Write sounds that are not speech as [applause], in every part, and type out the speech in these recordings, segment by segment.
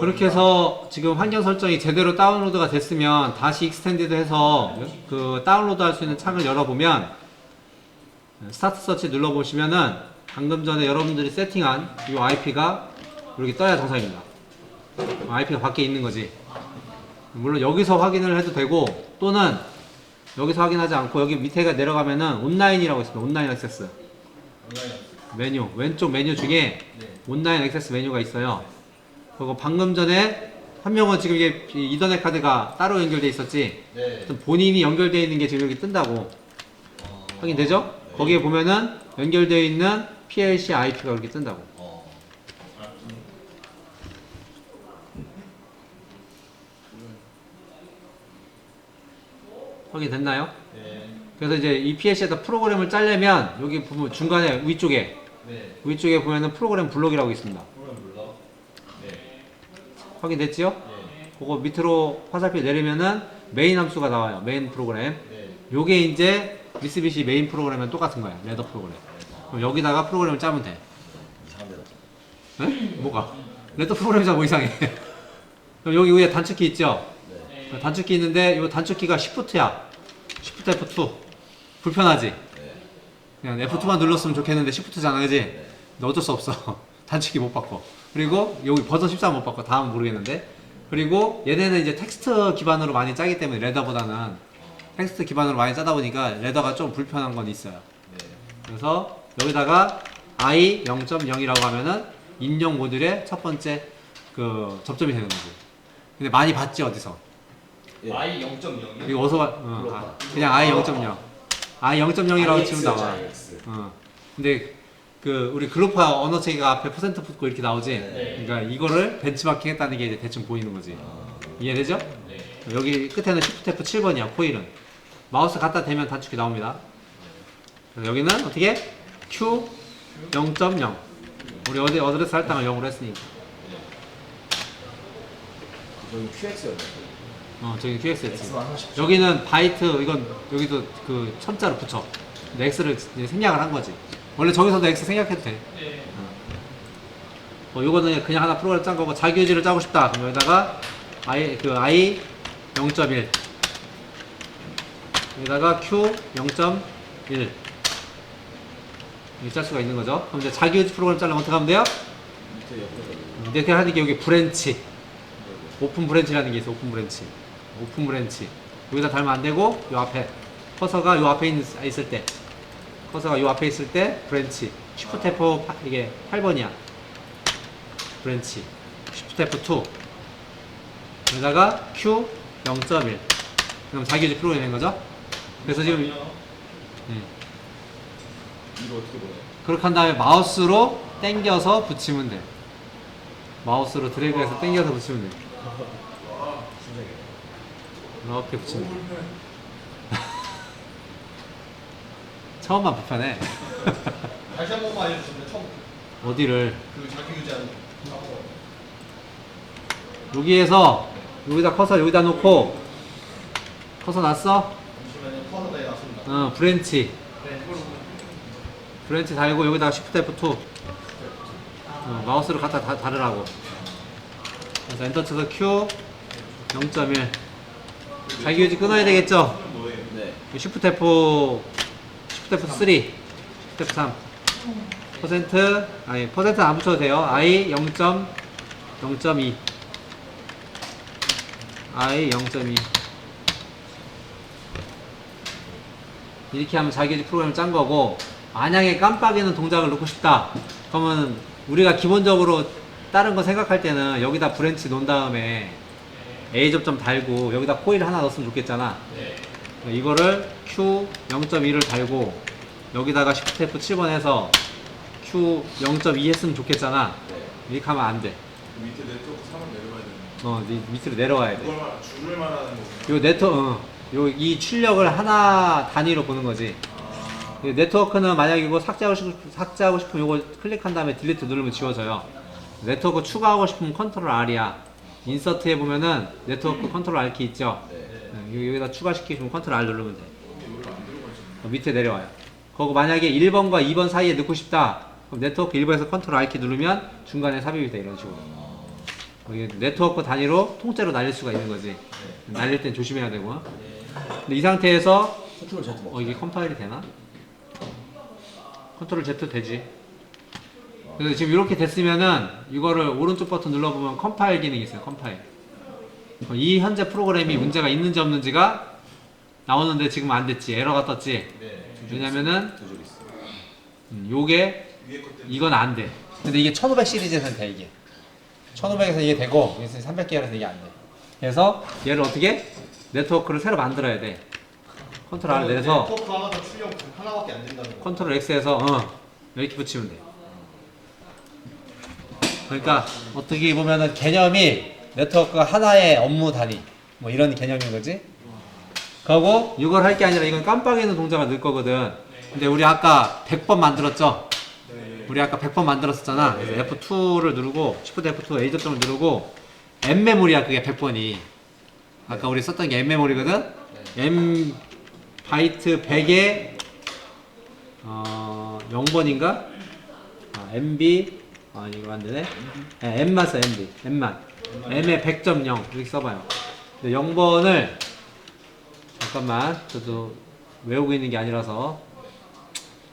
그렇게 해서 지금 환경 설정이 제대로 다운로드가 됐으면 다시 익스텐디드 해서 그 다운로드 할 수 있는 창을 열어보면 스타트 서치 눌러보시면은 방금 전에 여러분들이 세팅한 이 IP가 이렇게 떠야 정상입니다. IP가 밖에 있는 거지. 물론 여기서 확인을 해도 되고 또는 여기서 확인하지 않고 여기 밑에가 내려가면은 온라인이라고 있습니다. 온라인 액세스 메뉴 왼쪽 메뉴 중에 온라인 액세스 메뉴가 있어요. 그리고 방금 전에 한 명은 지금 이게 이 이더넷 카드가 따로 연결돼 있었지. 네. 하여튼 본인이 연결되어 있는 게 지금 여기 뜬다고 확인되죠? 거기에 보면은 연결되어 있는 PLC IP가 이렇게 뜬다고. 어. 확인됐나요? 네. 그래서 이제 이 PLC에다 프로그램을 짜려면 여기 보면 중간에 위쪽에 네. 위쪽에 보면은 프로그램 블록이라고 있습니다. 네. 확인됐지요? 네. 그거 밑으로 화살표 내리면은 메인 함수가 나와요. 메인 프로그램. 네. 요게 이제 미쓰비시 메인 프로그램은 똑같은 거야. 레더 프로그램. 그럼 여기다가 프로그램을 짜면 돼. 이상합니다. 에? 뭐가? 레더 프로그램이 뭐 이상해. [laughs] 그럼 여기 위에 단축키 있죠? 네. 단축키 있는데 이 단축키가 Shift야. Shift F2. 불편하지? 네. 그냥 F2만 눌렀으면 좋겠는데 Shift잖아, 그지? 네. 근데 어쩔 수 없어. [laughs] 단축키 못 바꿔. 그리고 여기 버전 14못 바꿔. 다음은 모르겠는데. 그리고 얘네는 이제 텍스트 기반으로 많이 짜기 때문에 레더보다는 텍스트 기반으로 많이 짜다 보니까 레더가 좀 불편한 건 있어요. 네. 그래서 여기다가 i 0.0이라고 하면은 인용 모듈의 첫 번째 그 접점이 되는 거지. 근데 많이 봤지 어디서? 예. I 0.0이요? 이거 어디서 봐? 어, 아, 그냥 i 0.0. i 0.0이라고 치면 나와. 어. 근데 그 우리 글로파 언어 체계가 앞에 퍼센트 붙고 이렇게 나오지. 네. 그러니까 이거를 벤치마킹 했다는 게 이제 대충 보이는 거지. 이해되죠? 네. 여기 끝에는 Shift F 7번이야 코일은. 마우스 갖다 대면 단축키 나옵니다. 그래서 여기는 어떻게 Q 0.0. 우리 어디 어드레스 할당을 0으로 했으니까. 여기 QX였네. 어 저기 QX였지. X만 하나씩. 여기는 바이트 이건 여기도 그 천자로 붙여. 근데 X를 이제 생략을 한 거지. 원래 저기서도 X 생략해도 돼. 네. 뭐 요거는 그냥 하나 프로그램 짠 거고 자기 유지를 짜고 싶다. 그럼 여기다가 i 그 i 0.1 여기다가 q 0.1 이렇게 짤 수가 있는 거죠. 그럼 이제 자기 유지 프로그램 짜려면 어떻게 하면 돼요? 이렇게 하는 게 여기 브랜치 오픈 브랜치라는 게 있어. 오픈 브랜치 오픈 브랜치 여기다 달면 안 되고 요 앞에 커서가 요 앞에 있, 있을 때 커서가 요 앞에 있을 때 브랜치. 쉬프트 F 파- 이게 8번이야. 브랜치. 쉬프트 F2 여기다가 Q 0.1 그럼 자기유지 프로그램이 된 거죠? 그래서 지금 음, 이거 어떻게 보내? 그렇게 한 다음에 마우스로 당겨서 붙이면 돼. 마우스로 드래그해서 당겨서 붙이면 돼. 신세계. 이렇게 붙이면 돼 처음만 불편해 [laughs] 다시 한 번만 알려주시면 처음 어디를 그 자기 유지하는 거. 여기에서 여기다 커서 여기다 놓고 커서 놨어? 잠시만요. 커서에 놨습니다. 어 브랜치 네. 브랜치 달고 여기다 가 Shift F2 어, 마우스를 갖다 다, 다르라고 그래서 엔터 쳐서 Q 0.1 자기 유지 끊어야 되겠죠? 네. Shift F Shift F3 Shift F3 퍼센트? 아니 퍼센트 안 붙여도 돼요. I 0.0.2 I 0.2 이렇게 하면 자기 프로그램을 짠 거고 만약에 깜빡이는 동작을 넣고 싶다. 그러면 우리가 기본적으로 다른 거 생각할 때는 여기다 브랜치 놓은 다음에 A 접점 달고 여기다 코일 하나 넣었으면 좋겠잖아. 네. 이거를 Q 0.2를 달고 여기다가 Shift F7번 해서 Q 0.2 했으면 좋겠잖아 네. 이렇게 하면 안 돼 그 밑에 네트워크 사람 내려가야 되는 어, 네 밑으로 내려와야 돼 그걸 말 줄을 말하는 거구나. 요 네트워크, 어, 요이 출력을 하나 단위로 보는 거지. 아, 이 네트워크는 만약 이거 삭제하고 싶 삭제하고 싶으면 요거 클릭한 다음에 딜리트 누르면 지워져요. 네트워크 추가하고 싶으면 컨트롤 R이야. 인서트에 보면은 네트워크 컨트롤 R 키 있죠. 네. 여기- 여기다 추가시키고 싶으면 컨트롤 R 누르면 돼. 어, 밑에 내려와요. 거기 만약에 1번과 2번 사이에 넣고 싶다. 그럼 네트워크 1번에서 컨트롤 R 키 누르면 중간에 삽입이 돼 이런 식으로. 여기 네트워크 단위로 통째로 날릴 수가 있는 거지. 날릴 땐 조심해야 되고. 근데 이 상태에서 컨트롤 Z 먹. 어 이게 컴파일이 되나? 컨트롤 Z 되지. 그래서 지금 이렇게 됐으면은 이거를 오른쪽 버튼 눌러보면 컴파일 기능이 있어요. 컴파일. 어, 이 현재 프로그램이 문제가 있는지 없는지가 나오는데 지금 안 됐지. 에러가 떴지. 네. 왜냐면은 두줄 있어. 음, 요게 위에 것 때문에. 이건 안 돼. 근데 이게 1500 시리즈에서는 돼 이게. 1500에서 이게 되고 여기서 300계열에서 이게 안 돼. 그래서 얘를 어떻게 네트워크를 새로 만들어야 돼. 컨트롤 R 내려서 네트워크 하나가 출력 하나밖에 안 된다는 거. 컨트롤 X에서 어, 이렇게 붙이면 돼. 그러니까 어떻게 보면은 개념이 네트워크가 하나의 업무 단위 뭐 이런 개념인 거지. 그리고 이걸 할 게 아니라 이건 깜빡이는 동작을 넣을 거거든. 근데 우리 아까 100번 만들었죠. 우리 아까 100번 만들었었잖아. 그래서 F2를 누르고 Shift F2 A 접점을 누르고 M 메모리야 그게 100번이. 아까 우리 썼던 게 M 메모리거든. M 바이트 100에 어 0번인가? 아, MB 아 이거 안 되네. 네, M만 써 MB. M만. M에 100.0 이렇게 써봐요. 근데 0번을 잠깐만 저도 외우고 있는 게 아니라서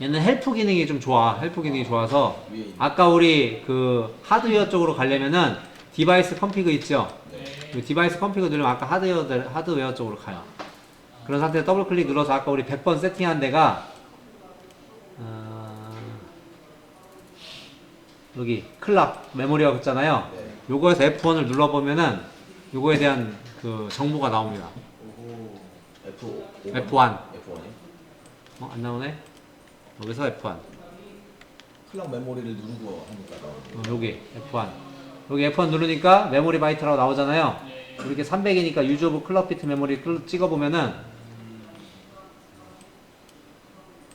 얘는 헬프 기능이 좀 좋아. 헬프 기능이 좋아서. 아까 우리 그 하드웨어 쪽으로 가려면은 디바이스 컴피그 있죠? 그 디바이스 컴피그 누르면 아까 하드웨어, 하드웨어 쪽으로 가요. 그런 상태에 더블 클릭 눌러서 아까 우리 100번 세팅한 데가 어, 여기 클락 메모리가 있잖아요. 네. 요거에서 F1을 눌러보면은 요거에 대한 그 정보가 나옵니다. F F1. F1이. 어, 안 나오네? 여기서 F1. 클락 메모리를 누르고 하니까 나오는. 어, 여기 F1 여기 F1 누르니까 메모리 바이트라고 나오잖아요 이렇게 300이니까 유즈 오브 클럭 비트 메모리 클- 찍어보면은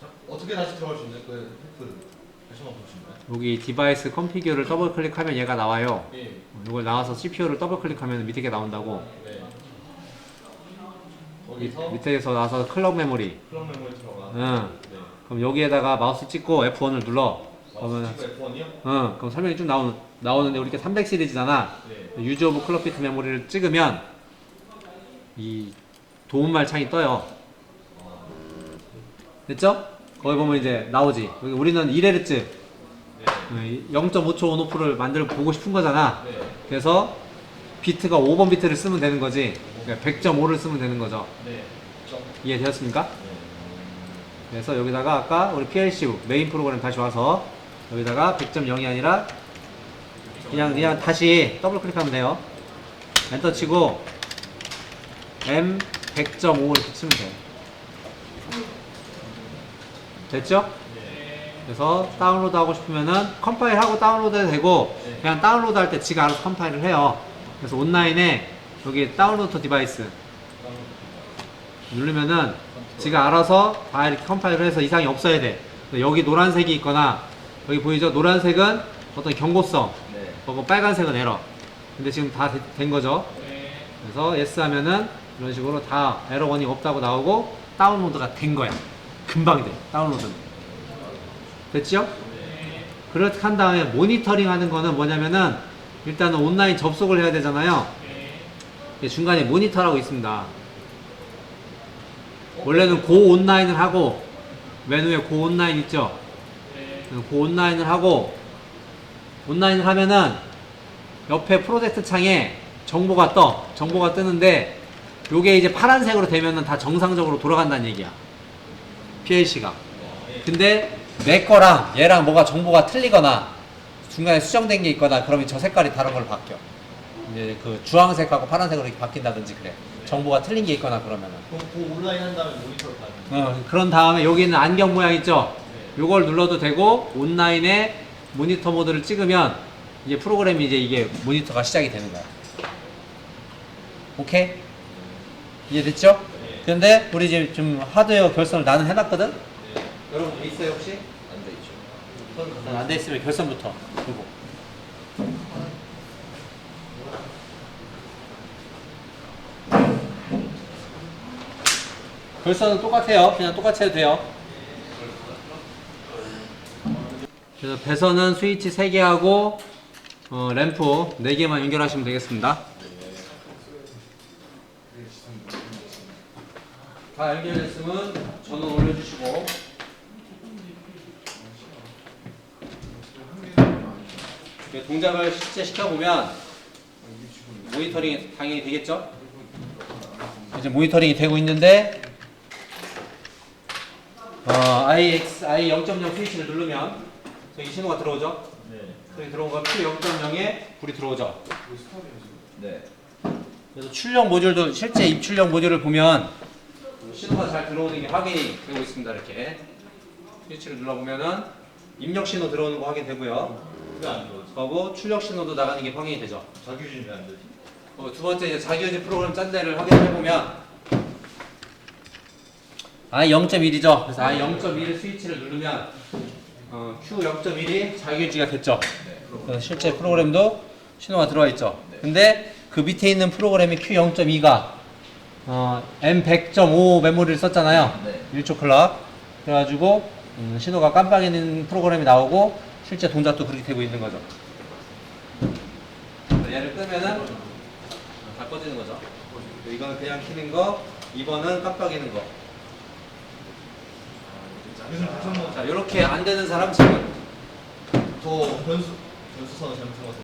자, 어떻게 다시 들어갈 수? 그 다시 한번 보시나요? 여기 디바이스 컴피규어를 더블 클릭하면 얘가 나와요 예. 어, 이걸 나와서 CPU를 더블 클릭하면 밑에 게 나온다고 네. 밑- 거기서 밑에서 나와서 클럭 메모리 클럭 메모리 들어가. 응. 네. 그럼 여기에다가 마우스 찍고 F1을 눌러 그러면 마우스 치고 F1이요? 응, 그럼 설명이 쭉 나오는, 나오는데 우리 이게 300 시리즈잖아 네. 유즈 오브 클럭 비트 메모리를 찍으면 이 도움말 창이 떠요. 됐죠? 거기 보면 이제 나오지. 여기 우리는 1Hz 네. 0.5초 온오프를 만들어 보고 싶은 거잖아. 네. 그래서 비트가 5번 비트를 쓰면 되는 거지. 그러니까 100.5를 쓰면 되는 거죠. 네. 점. 이해되었습니까? 네. 그래서 여기다가 아까 우리 PLCU 메인 프로그램 다시 와서 여기다가 100.0이 아니라 그냥 그냥 다시 더블 클릭하면 돼요. 엔터 치고 M 100.5 이렇게 치면 돼요. 됐죠? 그래서 다운로드 하고 싶으면은 컴파일 하고 다운로드 해도 되고 그냥 다운로드 할 때 지가 알아서 컴파일을 해요. 그래서 온라인에 여기 다운로드 디바이스 누르면은 지가 알아서 다 이렇게 컴파일을 해서 이상이 없어야 돼. 여기 노란색이 있거나 여기 보이죠? 노란색은 어떤 경고성, 네. 그리고 빨간색은 에러. 근데 지금 다 된 거죠. 그래서 yes 하면은 이런 식으로 다 에러 원이 없다고 나오고 다운로드가 된 거야. 금방 돼. 다운로드는. 됐죠? 그렇게 한 다음에 모니터링 하는 거는 뭐냐면은 일단은 온라인 접속을 해야 되잖아요. 중간에 모니터라고 있습니다. 원래는 고 온라인을 하고 맨 위에 고 온라인 있죠? 고 온라인을 하고 온라인을 하면은 옆에 프로젝트 창에 정보가 떠 정보가 뜨는데 요게 이제 파란색으로 되면은 다 정상적으로 돌아간다는 얘기야 PLC가 근데 내 거랑 얘랑 뭐가 정보가 틀리거나 중간에 수정된 게 있거나 그러면 저 색깔이 다른 걸로 바뀌어 이제 그 주황색하고 파란색으로 이렇게 바뀐다든지 그래 정보가 틀린 게 있거나 그러면은 그럼 그 온라인 한 다음에 모니터를 받는. 어, 그런 다음에 여기는 안경 모양 있죠? 요걸 눌러도 되고 온라인에 모니터 모드를 찍으면 이제 프로그램이 이제 이게 모니터가 시작이 되는 거야. 오케이? 이해됐죠? 근데 우리 지금 좀 하드웨어 결선을 나는 해놨거든? 여러분 있어요 혹시? 안 돼 있죠. 안 돼 있으면 결선부터 보고. 결선은 똑같아요. 그냥 똑같이 해도 돼요. 그래서 배선은 스위치 3개 하고 어, 램프 4개만 연결하시면 되겠습니다. 다 연결됐으면 전원 올려주시고 그 동작을 실제 시켜보면 모니터링이 당연히 되겠죠? 이제 모니터링이 되고 있는데 어, IX, I 0.0 스위치를 누르면 저기 신호가 들어오죠? 네. 여기 들어온 거 Q 0.0에 불이 들어오죠? 네. 그래서 출력 모듈도 실제 입출력 모듈을 보면 신호가 잘 들어오는 게 확인이 되고 있습니다. 이렇게 스위치를 눌러보면은 입력 신호 들어오는 거 확인되고요. 왜안 들어오지? 그리고 출력 신호도 나가는 게 확인이 되죠. 자기유진 왜안 되지? 어, 두 번째 이제 자기유지 프로그램 짠 데를 확인해 보면 I 0.1이죠. 그래서 I 0.1 스위치를 누르면 어, Q 0.1이 자기유지가 됐죠. 그래서 실제 프로그램도 신호가 들어와 있죠. 근데 그 밑에 있는 프로그램이 Q 0.2가 어, M100.5 메모리를 썼잖아요. 네. 1초 클럭. 그래가지고 음, 신호가 깜빡이는 프로그램이 나오고 실제 동작도 그렇게 되고 있는 거죠. 그래서 얘를 끄면은 다 꺼지는 거죠. 이거는 그냥 키는 거, 2번은 깜빡이는 거. 요즘 다시 한번 자, 이렇게 안 되는 사람 지금 저 변수 변수선을 잘못 들어서